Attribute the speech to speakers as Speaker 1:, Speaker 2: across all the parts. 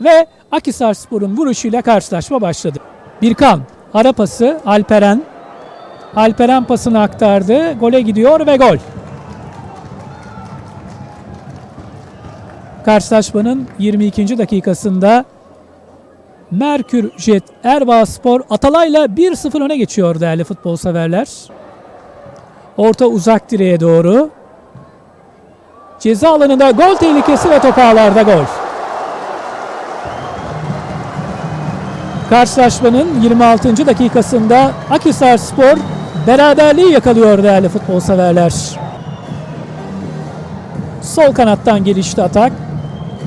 Speaker 1: ve Akhisarspor'un vuruşuyla karşılaşma başladı. Birkan, ara pası Alperen. Alperen pasını aktardı. Gole gidiyor ve gol. Karşılaşmanın 22. dakikasında Merkür Jet Erbaa Spor Atalay'la 1-0 öne geçiyor değerli futbol severler. Orta uzak direğe doğru. Ceza alanında gol tehlikesi ve top ağlarda gol. Karşılaşmanın 26. dakikasında Akhisar Spor beraberliği yakalıyor değerli futbol severler. Sol kanattan gelişti atak.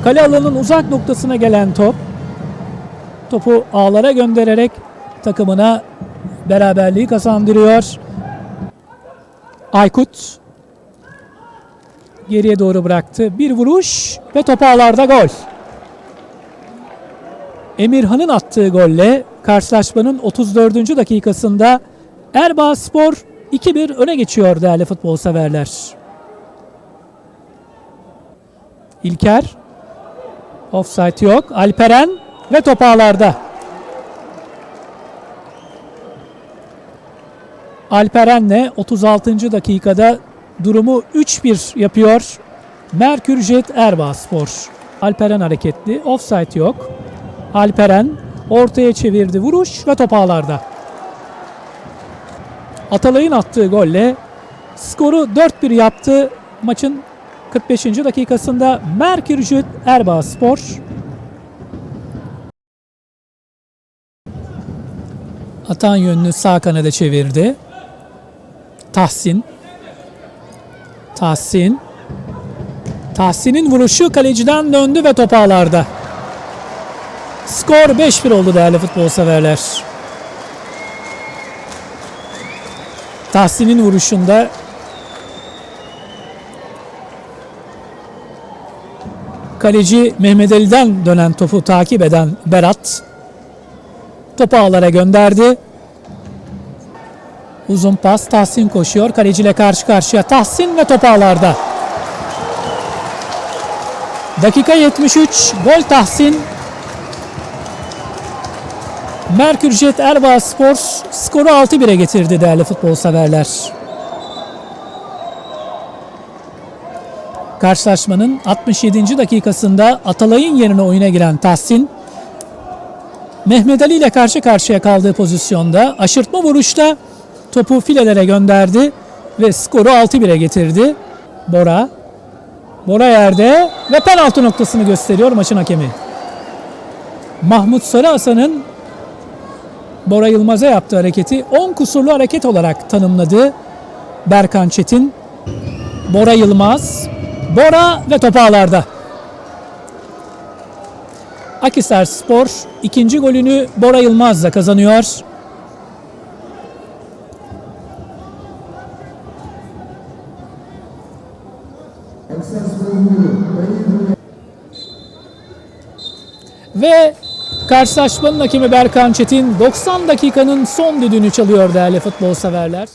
Speaker 1: Kale alanının uzak noktasına gelen top. Topu ağlara göndererek takımına beraberliği kazandırıyor. Aykut geriye doğru bıraktı. Bir vuruş ve top ağlarda gol. Emirhan'ın attığı golle karşılaşmanın 34. dakikasında Erbaa Spor 2-1 öne geçiyor değerli futbol severler. İlker offside yok. Alperen ve top ağlarda. Alperen'le 36. dakikada durumu 3-1 yapıyor. Merkür Jet Erbaa Spor. Alperen hareketli. Offside yok. Alperen ortaya çevirdi vuruş ve top ağlarda. Atalay'ın attığı golle skoru 4-1 yaptı. Maçın 45. dakikasında Merkür Jet Erbaa Spor Atan yönünü sağ kanada çevirdi. Tahsin. Tahsin. Tahsin'in vuruşu kaleciden döndü ve top ağlarda. Skor 5-1 oldu değerli futbol severler. Tahsin'in vuruşunda kaleci Mehmet Ali'den dönen topu takip eden Berat topu ağlara gönderdi. Uzun pas Tahsin koşuyor. Kaleciyle karşı karşıya Tahsin ve top ağlarda. Dakika 73 gol Tahsin. Merkür Jet Erbaa Spor skoru 6-1'e getirdi değerli futbol severler. Karşılaşmanın 67. dakikasında Atalay'ın yerine oyuna giren Tahsin Mehmet Ali ile karşı karşıya kaldığı pozisyonda aşırtma vuruşta topu filelere gönderdi ve skoru 6-1'e getirdi. Bora Bora yerde ve penaltı noktasını gösteriyor maçın hakemi. Mahmut Sarı Hasan'ın Bora Yılmaz'a yaptığı hareketi 10 kusurlu hareket olarak tanımladı Berkan Çetin. Bora Yılmaz, Bora ve top ağlarda. Akhisar Spor ikinci golünü Bora Yılmaz'la kazanıyor. Ve karşılaşmanın hakemi Berkan Çetin 90 dakikanın son düdüğünü çalıyor değerli futbol severler.